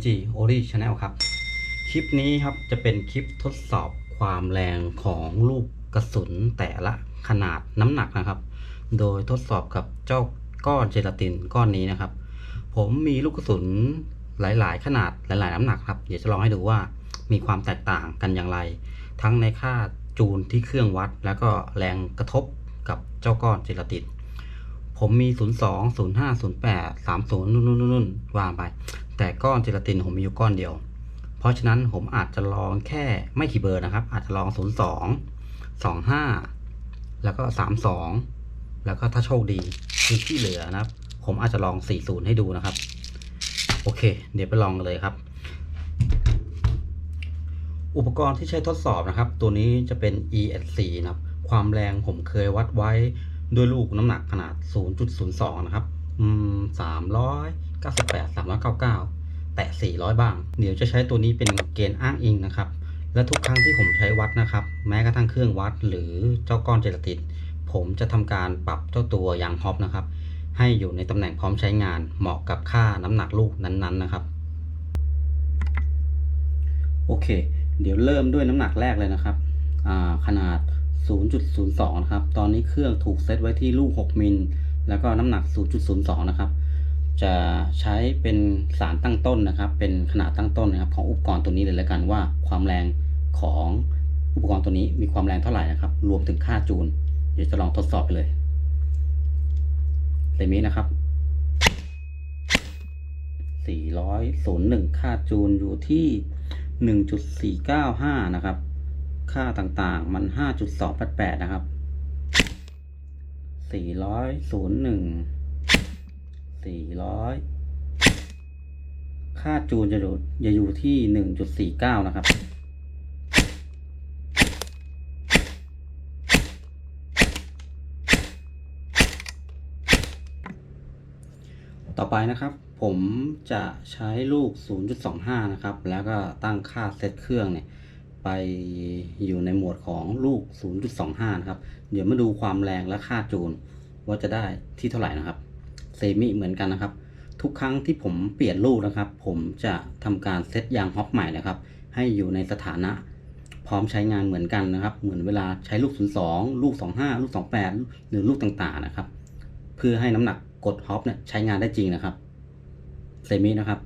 NG o l y Channel ครับ คลิปนี้ครับจะเป็นคลิปทดสอบความแรงของลูกกระสุนแต่ละขนาดน้ำหนักนะครับ โดยทดสอบกับเจ้าก้อนเจลาตินก้อนนี้นะครับ ผมมีลูกกระสุนหลาย ๆ ขนาดหลาย ๆ น้ำหนักครับ เดี๋ยวจะลองให้ดูว่ามีความแตกต่างกันอย่างไร ทั้งในค่าจูนที่เครื่องวัด แล้วก็แรงกระทบกับเจ้าก้อนเจลาตินผมมี 02 05 08 30 นู่นนู่นนู่นวางไป แต่ก้อนเจลาตินผมมีอยู่ก้อนเดียว เพราะฉะนั้นผมอาจจะลองแค่ไม่กี่เบอร์นะครับ อาจจะลอง 02 25 แล้วก็ 32 แล้วก็ถ้าโชคดีคือที่เหลือนะครับ ผมอาจจะลอง 40 ให้ดูนะครับ โอเค เดี๋ยวไปลองกันเลยครับ อุปกรณ์ที่ใช้ทดสอบนะครับ ตัวนี้จะเป็น ESC นะครับ ความแรงผมเคยวัดไว้ด้วยลูกน้ำหนักขนาด 0.02 นะครับ อืม 98399 แตะ 400 บ้าง เดี๋ยวจะใช้ตัวนี้เป็นเกณฑ์อ้างอิงนะครับ และทุกครั้งที่ผมใช้วัดนะครับ แม้กระทั่งเครื่องวัดหรือเจ้าก้อนเจลาตินผมจะทำการปรับเจ้าตัวยางฮอปนะครับ ให้อยู่ในตำแหน่งพร้อมใช้งานเหมาะกับค่าน้ำหนักลูกนั้นๆนะครับ โอเค เดี๋ยวเริ่มด้วยน้ำหนักแรกเลยนะครับ ขนาด 0.02 นะครับ ตอนนี้เครื่องถูกเซตไว้ที่ลูก 6 มิล แล้วก็น้ำหนัก 0.02 นะครับ จะใช้เป็นสารตั้งต้นนะครับ เป็นขนาดตั้งต้นนะครับของอุปกรณ์ตัวนี้เลยแล้วกันว่าความแรงของอุปกรณ์ตัวนี้มีความแรงเท่าไหร่นะครับ รวมถึงค่าจูนเดี๋ยวจะลองทดสอบไปเลยเซมินะครับ401 ค่าจูนอยู่ที่ 1.495 นะครับ ค่าต่างๆมัน 5.288 นะครับ401 400ค่าจูนจะอยู่จะอยู่ที่1.49นะครับ ต่อไปนะครับ ผมจะใช้ลูก 0.25 นะครับ แล้วก็ตั้งค่าเซตเครื่องเนี่ยไปอยู่ในหมวดของลูก 0.25 นะครับ เดี๋ยวมาดูความแรงและค่าจูนว่าจะได้ที่เท่าไหร่นะครับ เซมิเหมือนกันนะครับ ทุกครั้งที่ผมเปลี่ยนลูกนะครับ ผมจะทำการเซตยางฮอปใหม่นะครับ ให้อยู่ในสถานะพร้อมใช้งานเหมือนกันนะครับ เหมือนเวลาใช้ลูก 02 ลูก 25 ลูก 28 หรือลูกต่างๆนะครับ เพื่อให้น้ำหนักกดฮอปเนี่ยใช้งานได้จริงนะครับเซมินะครับ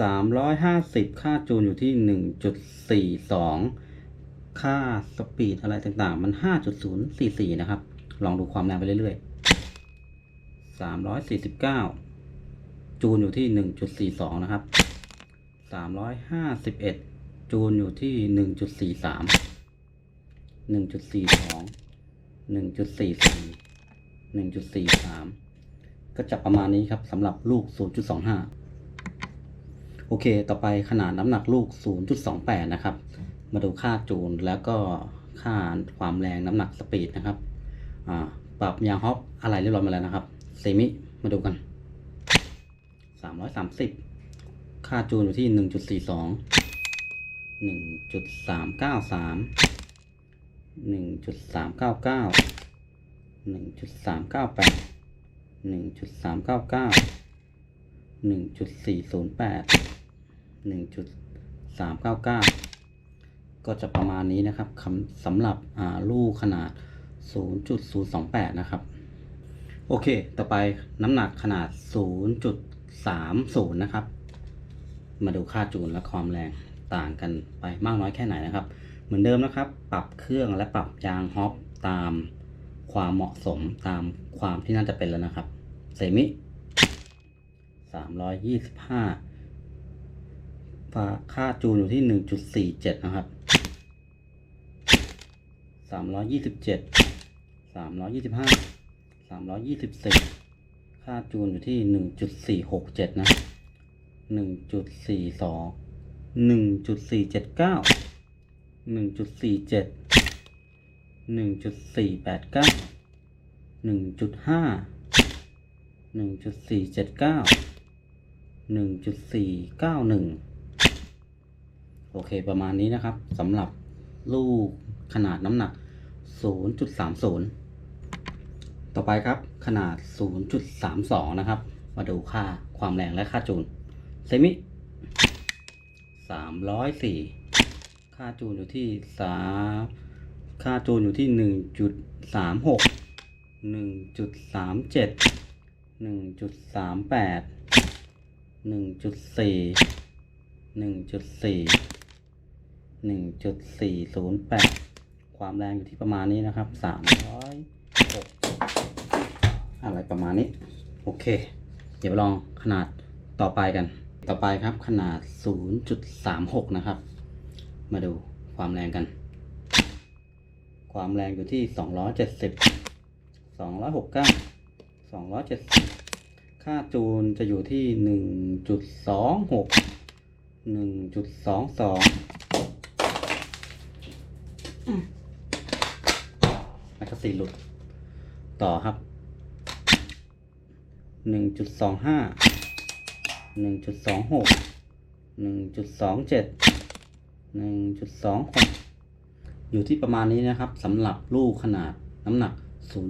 สามร้อยห้าสิบค่าจูนอยู่ที่หนึ่งจุดสี่สอง ค่าสปีดอะไรต่างๆ มันห้าจุดศูนย์สี่สี่นะครับ ลองดูความแรงไปเรื่อยๆสามร้อยสี่สิบเก้าจูนอยู่ที่หนึ่งจุดสี่สองนะครับสามร้อยห้าสิบเอ็ดจูนอยู่ที่หนึ่งจุดสี่สามหนึ่งจุดสี่สองหนึ่งจุดสี่สี่หนึ่งจุดสี่สามก็จะประมาณนี้ครับสำหรับลูกศูนย์จุดสองห้าโอเค ต่อไปขนาดน้ำหนักลูก 0.28 นะครับ มาดูค่าจูนแล้วก็ค่าความแรงน้ำหนักสปีดนะครับปรับยางฮอปอะไรเรียบร้อยมาแล้วนะครับเซมิมาดูกัน 330 ค่าจูนอยู่ที่ 1.42 1.393 1.399 1.398 1.399 1.408 1.399 ก็จะประมาณนี้นะครับสำหรับลูกขนาด 0.028 นะครับ โอเค ต่อไปน้ำหนักขนาด 0.30 นะครับ มาดูค่าจูนและความแรงต่างกันไปมากน้อยแค่ไหนนะครับ เหมือนเดิมนะครับ ปรับเครื่องและปรับยางฮอปตามความเหมาะสมตามความที่น่าจะเป็นแล้วนะครับ เซมิ325 ฝาค่าจูนอยู่ที่หนึ่งจุดสี่เจ็ดนะครับสามร้อยยี่สิบเจ็ดสามร้อยยี่สิบห้าสามร้อยยี่สิบสี่ค่าจูนอยู่ที่หนึ่งจุดสี่หกเจ็ดนะหนึ่งจุดสี่สองหนึ่งจุดสี่เจ็ดเก้าหนึ่งจุดสี่เจ็ดหนึ่งจุดสี่แปดเก้าหนึ่งจุดห้าหนึ่งจุดสี่เจ็ดเก้าหนึ่งจุดสี่เก้าหนึ่ง โอเคประมาณนี้นะครับสำหรับลูกขนาดน้ำหนัก 0.30 ต่อไปครับขนาด 0.32 นะครับ มาดูค่าความแรงและค่าจูนเซมิ304 ค่าจูนอยู่ที่3ค่าจูนอยู่ที่ 1.36 1.37 1.38 1.4 1.4 1.408ความแรงอยู่ที่ประมาณนี้นะครับ306อะไรประมาณนี้ โอเค เดี๋ยวลองขนาดต่อไปกัน ต่อไปครับขนาด 0.36 นะครับ มาดูความแรงกัน ความแรงอยู่ที่ 270 269 270 ค่าจูนจะอยู่ที่ 1.26 1.22 แมกกาซีนหลุด ต่อครับ หนึ่งจุดสองห้า หนึ่งจุดสองหก หนึ่งจุดสองเจ็ด หนึ่งจุดสองหก อยู่ที่ประมาณนี้นะครับสำหรับลูกขนาดน้ำหนัก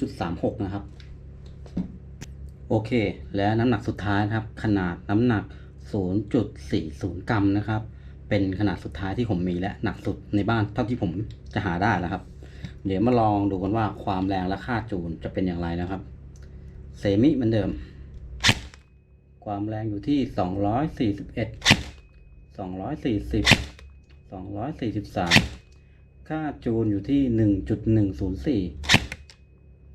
0.36 นะครับ โอเค และน้ำหนักสุดท้ายครับ ขนาดน้ำหนัก 0.40 กรัมนะครับ เป็นขนาดสุดท้ายที่ผมมีและหนักสุดในบ้านเท่าที่ผมจะหาได้แล้วครับ เดี๋ยวมาลองดูกันว่าความแรงและค่าจูนจะเป็นอย่างไรนะครับเซมิเหมือนเดิม ความแรงอยู่ที่241 240 243ค่าจูนอยู่ที่1.104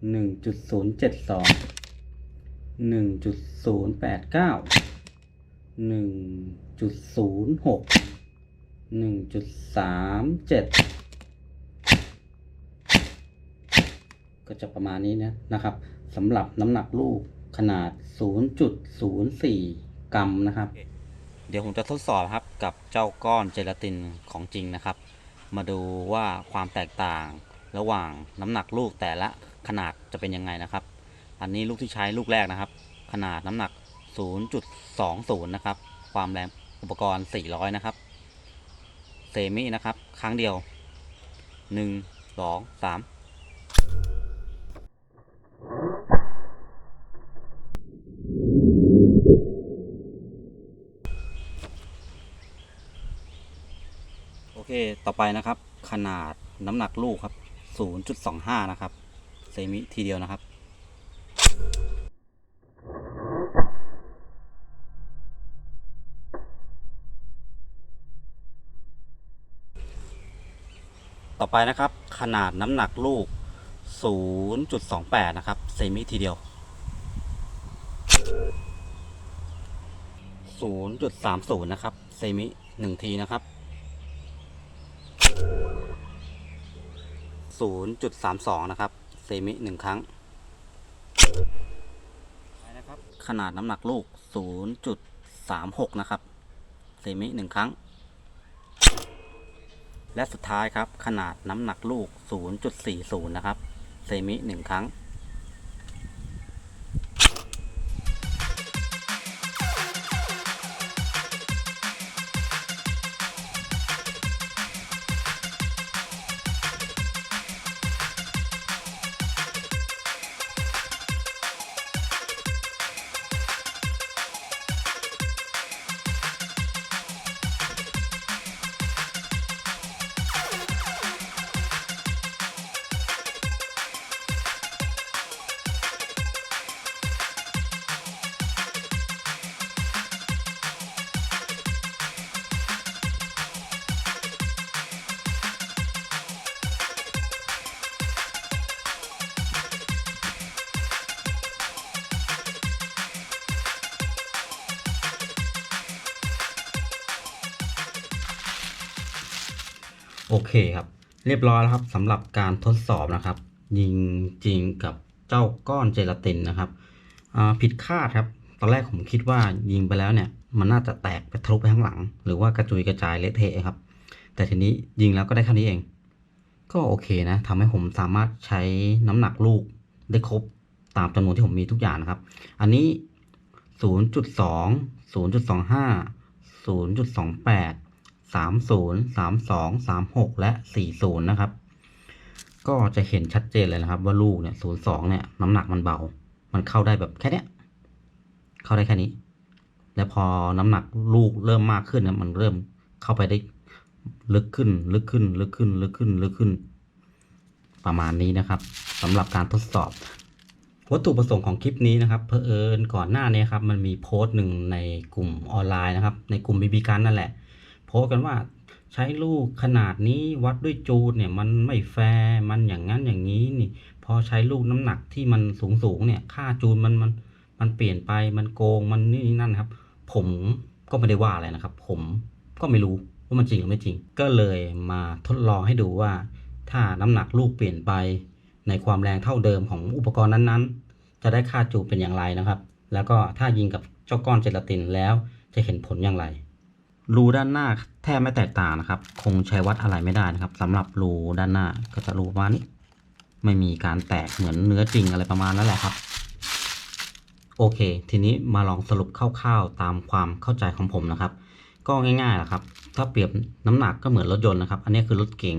1.072 1.089 1.06 1.37ก็จ หนึ่งจุดสามเจ็ดก็จะประมาณนี้นะนะครับสำหรับน้ำหนักลูกขนาด 0.04 กรัมนะครับ เดี๋ยวผมจะทดสอบครับกับเจ้าก้อนเจลาตินของจริงนะครับ มาดูว่าความแตกต่างระหว่างน้ำหนักลูกแต่ละขนาดจะเป็นยังไงนะครับ อันนี้ลูกที่ใช้ลูกแรกนะครับ ขนาดน้ำหนัก 0.20 นะครับ ความแรงอุปกรณ์ 400 นะครับ เซมินะครับ ครั้งเดียว 1 2 3โอเค ต่อไปนะครับ ขนาดน้ำหนักลูกครับ 0.25 นะครับ เซมิทีเดียวนะครับ ต่อไปนะครับ ขนาดน้ำหนักลูก 0.28 นะครับเซมิทีเดียว 0.30 นะครับเซมิหนึ่งทีนะครับ 0.32 นะครับเซมิหนึ่งครั้งไปนะครับขนาดน้ำหนักลูก 0.36 นะครับเซมิหนึ่งครั้ง และสุดท้ายครับขนาดน้ำหนักลูก 0.40 นะครับ เซมิหนึ่งครั้ง โอเคครับ เรียบร้อยแล้วครับสำหรับการทดสอบนะครับ ยิงจริงกับเจ้าก้อนเจลาตินนะครับผิดคาดครับ ตอนแรกผมคิดว่ายิงไปแล้วเนี่ย มันน่าจะแตกไปทะลุไปข้างหลัง หรือว่ากระจุยกระจายเละเทะครับ แต่ทีนี้ยิงแล้วก็ได้เท่านี้เอง ก็โอเคนะทำให้ผมสามารถใช้น้ำหนักลูกได้ครบตามจำนวนที่ผมมีทุกอย่างนะครับ อันนี้ 0.2 0.25 0.28 30 32 36 และ 40 นะครับ ก็จะเห็นชัดเจนเลยนะครับ ว่าลูกเนี่ยศูนย์สองเนี่ยน้ำหนักมันเบา มันเข้าได้แบบแค่เนี้ย เข้าได้แค่นี้ แล้วพอน้ำหนักลูกเริ่มมากขึ้นเนี่ยมันเริ่มเข้าไปได้ลึกขึ้น ลึกขึ้น ลึกขึ้น ลึกขึ้น ลึกขึ้น ประมาณนี้นะครับสำหรับการทดสอบ วัตถุประสงค์ของคลิปนี้นะครับเพอเอิญก่อนหน้านี้ครับ มันมีโพสต์หนึ่งในกลุ่มออนไลน์นะครับ ในกลุ่มบีบีกันนั่นแหละ โพสกันว่าใช้ลูกขนาดนี้วัดด้วยจูดเนี่ยมันไม่แฟร์มันอย่างนั้นอย่างนี้นี่พอใช้ลูกน้ำหนักที่มันสูงสูงเนี่ยค่าจูนมันมันมันเปลี่ยนไปมันโกงมันนี่นั่นครับ ผมก็ไม่ได้ว่าอะไรนะครับ ผมก็ไม่รู้ว่ามันจริงหรือไม่จริง ก็เลยมาทดลองให้ดูว่า ถ้าน้ำหนักลูกเปลี่ยนไป ในความแรงเท่าเดิมของอุปกรณ์นั้นๆ จะได้ค่าจูบเป็นอย่างไรนะครับ แล้วก็ถ้ายิงกับเจ้าก้อนเจลาตินแล้วจะเห็นผลอย่างไร รูด้านหน้าแทบไม่แตกต่างนะครับ คงใช้วัดอะไรไม่ได้นะครับสำหรับรูด้านหน้าก็จะรูประมาณนี้ ไม่มีการแตกเหมือนเนื้อจริงอะไรประมาณนั้นแหละครับ โอเค ทีนี้มาลองสรุปคร่าวๆตามความเข้าใจของผมนะครับ ก็ง่ายๆแหละครับ ถ้าเปรียบน้ำหนักก็เหมือนรถยนต์นะครับ อันนี้คือรถเก๋ง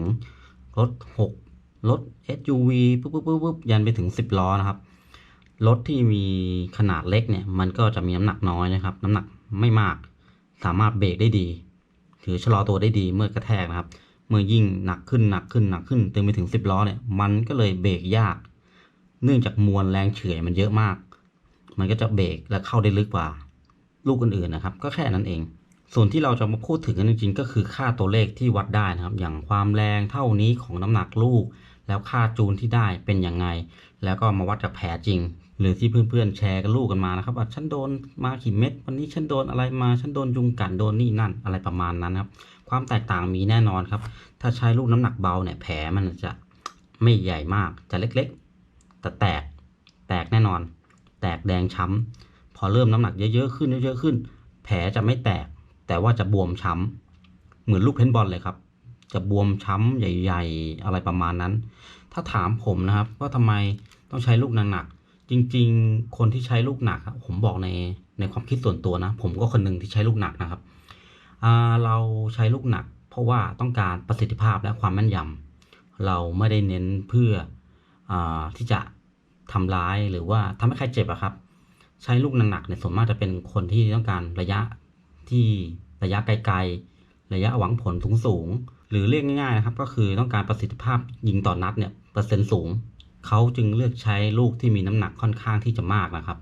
รถหกรถ SUV ปุ๊บปุ๊บปุ๊บปุ๊บยันไปถึง 10 ล้อนะครับ รถที่มีขนาดเล็กเนี่ย มันก็จะมีน้ำหนักน้อยนะครับ น้ำหนักไม่มาก สามารถเบรกได้ดีถือชะลอตัวได้ดีเมื่อกระแทกนะครับ เมื่อยิ่งหนักขึ้นหนักขึ้นหนักขึ้นตึงไปถึง 10 ล้อเนี่ยมันก็เลยเบรกยาก เนื่องจากมวลแรงเฉื่อยมันเยอะมาก มันก็จะเบรกและเข้าได้ลึกกว่า ลูกอื่นๆนะครับ ก็แค่นั้นเอง ส่วนที่เราจะมาพูดถึงกันจริงๆ ก็คือค่าตัวเลขที่วัดได้นะครับ อย่างความแรงเท่านี้ของน้ำหนักลูก แล้วค่าจูนที่ได้เป็นยังไง แล้วก็มาวัดกับแผลจริง หรือที่เพื่อนๆแชร์กันลูกกันมานะครับว่าฉันโดนมากี่เม็ดวันนี้ฉันโดนอะไรมาฉันโดนยุงกัดโดนนี่นั่นอะไรประมาณนั้นครับ ความแตกต่างมีแน่นอนครับ ถ้าใช้ลูกน้ำหนักเบาเนี่ยแผลมันจะไม่ใหญ่มากจะเล็กๆ แต่แตกแตกแน่นอน แตกแดงช้ำพอเริ่มน้ำหนักเยอะๆขึ้นเยอะๆขึ้น แผลจะไม่แตก แต่ว่าจะบวมช้ำเหมือนลูกเพนบอลเลยครับ จะบวมช้ำใหญ่ ๆ อะไรประมาณนั้น ถ้าถามผมนะครับว่าทำไมต้องใช้ลูกหนักๆ จริง ๆ คนที่ใช้ลูกหนักผมบอกในในความคิดส่วนตัวนะ ผมก็คนหนึ่งที่ใช้ลูกหนักนะครับเราใช้ลูกหนัก เพราะว่าต้องการประสิทธิภาพและความแม่นยำเราไม่ได้เน้นเพื่ออที่จะทำร้ายหรือว่าทำให้ใครเจ็บอะครับ ใช้ลูกหนักๆเนี่ยส่วนมากจะเป็นคนที่ต้องการระยะที่ระยะไกลๆ ระยะหวังผลสูงสูงๆหรือเรียกง่ายๆนะครับ ก็คือต้องการประสิทธิภาพยิงต่อนนัดเนี่ยเปอร์เซ็นต์สูง เขาจึงเลือกใช้ลูกที่มีน้ำหนักค่อนข้างที่จะมากนะครับ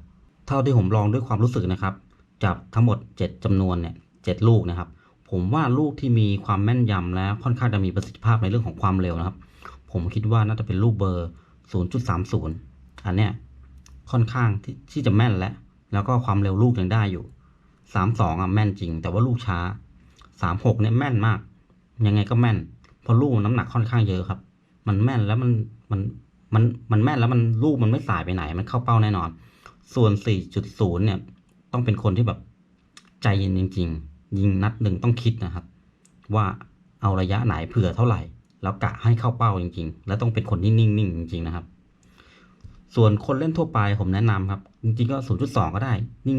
เท่าที่ผมลองด้วยความรู้สึกนะครับจับทั้งหมด 7จำนวนเนี่ยเลูกนะครับ ผมว่าลูกที่มีความแม่นยำและค่อนข้างจะมีประสิทธิภาพในเรื่องของความเร็วนะครับ ผมคิดว่าน่าจะเป็นลูกเบอร์ 0.30 อันเนี้ยค่อนข้างที่ที่จะแม่นแล้วแล้วก็ความเร็วลูกยังได้อยู่ 32อะแม่นจริง แต่ว่าลูกช้า 36เนี่ยแม่นมาก ยังไงก็แม่นเพราะลูกน้ำหนักค่อนข้างเยอะครับ มันแม่นแล้วมันมัน มันมันแม่นแล้วมันลูกมันไม่สายไปไหน มันเข้าเป้าแน่นอน ส่วน 4.0 เนี่ย ต้องเป็นคนที่แบบใจเย็นจริง ๆ ยิงนัดหนึ่งต้องคิดนะครับ ว่าเอาระยะไหนเผื่อเท่าไหร่ แล้วกะให้เข้าเป้าจริง ๆ แล้วต้องเป็นคนที่นิ่งๆจริงๆนะครับ ส่วนคนเล่นทั่วไปผมแนะนำครับ จริงๆก็ 0.2 ก็ได้ นิ่ง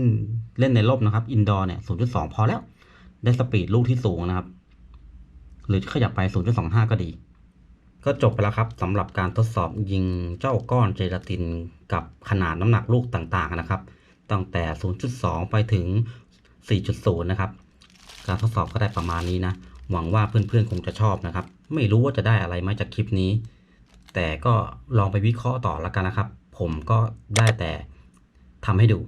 เล่นในร่มนะครับ อินดอร์เนี่ย 0.2 พอแล้ว ได้สปีดลูกที่สูงนะครับ หรือขยับไป 0.25 ก็ดี ก็จบไปแล้วครับสำหรับการทดสอบยิงเจ้าก้อนเจลาตินกับขนาดน้ำหนักลูกต่างๆนะครับ ตั้งแต่ 0.2 ไปถึง 4.0 นะครับ การทดสอบก็ได้ประมาณนี้นะ หวังว่าเพื่อนๆคงจะชอบนะครับ ไม่รู้ว่าจะได้อะไรมาจากคลิปนี้ แต่ก็ลองไปวิเคราะห์ต่อแล้วกันนะครับ ผมก็ได้แต่ทำให้ดู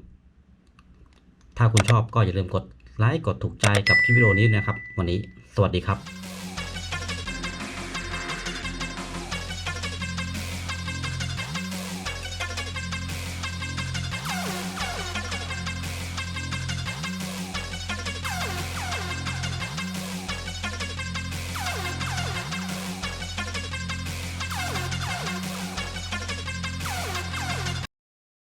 ถ้าคุณชอบก็อย่าลืมกดไลค์กดถูกใจกับคลิปวิดีโอนี้นะครับ วันนี้สวัสดีครับ